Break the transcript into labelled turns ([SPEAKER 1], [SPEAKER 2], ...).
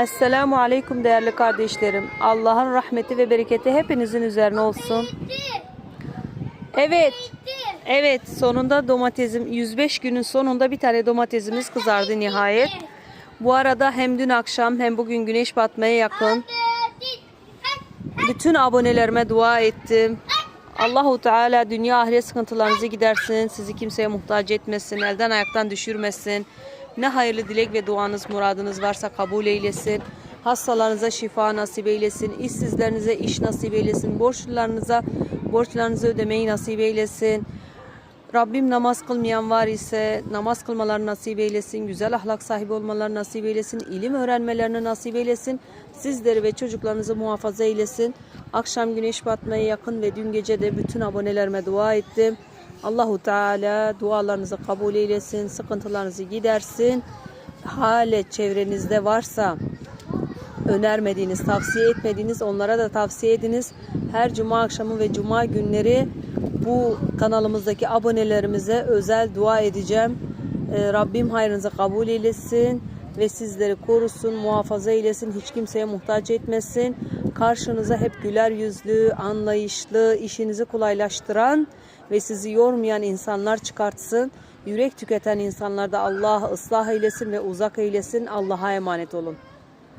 [SPEAKER 1] Esselamu Aleyküm değerli kardeşlerim. Allah'ın rahmeti ve bereketi hepinizin üzerine olsun. Evet. Evet sonunda domatesim 105 günün sonunda bir tane domatesimiz kızardı nihayet. Bu arada hem dün akşam hem bugün güneş batmaya yakın bütün abonelerime dua ettim. Allahu Teala dünya ahiret sıkıntılarınızı gidersin. Sizi kimseye muhtaç etmesin. Elden ayaktan düşürmesin. Ne hayırlı dilek ve duanız muradınız varsa kabul eylesin. Hastalarınıza şifa nasip eylesin. İşsizlerinize iş nasip eylesin. Borçlularınıza borçlarınızı ödemeyi nasip eylesin. Rabbim namaz kılmayan var ise namaz kılmalarını nasip eylesin. Güzel ahlak sahibi olmalarını nasip eylesin. ilim öğrenmelerini nasip eylesin. Sizleri ve çocuklarınızı muhafaza eylesin. Akşam güneş batmaya yakın ve dün gece de bütün abonelerime dua ettim. Allahu Teala dualarınızı kabul eylesin. Sıkıntılarınızı gidersin. Hale çevrenizde varsa önermediğiniz, tavsiye etmediğiniz onlara da tavsiye ediniz. Her cuma akşamı ve cuma günleri bu kanalımızdaki abonelerimize özel dua edeceğim. Ee, Rabbim hayrınızı kabul eylesin ve sizleri korusun, muhafaza eylesin, hiç kimseye muhtaç etmesin. Karşınıza hep güler yüzlü, anlayışlı, işinizi kolaylaştıran ve sizi yormayan insanlar çıkartsın. Yürek tüketen insanlarda Allah ıslah eylesin ve uzak eylesin. Allah'a emanet olun.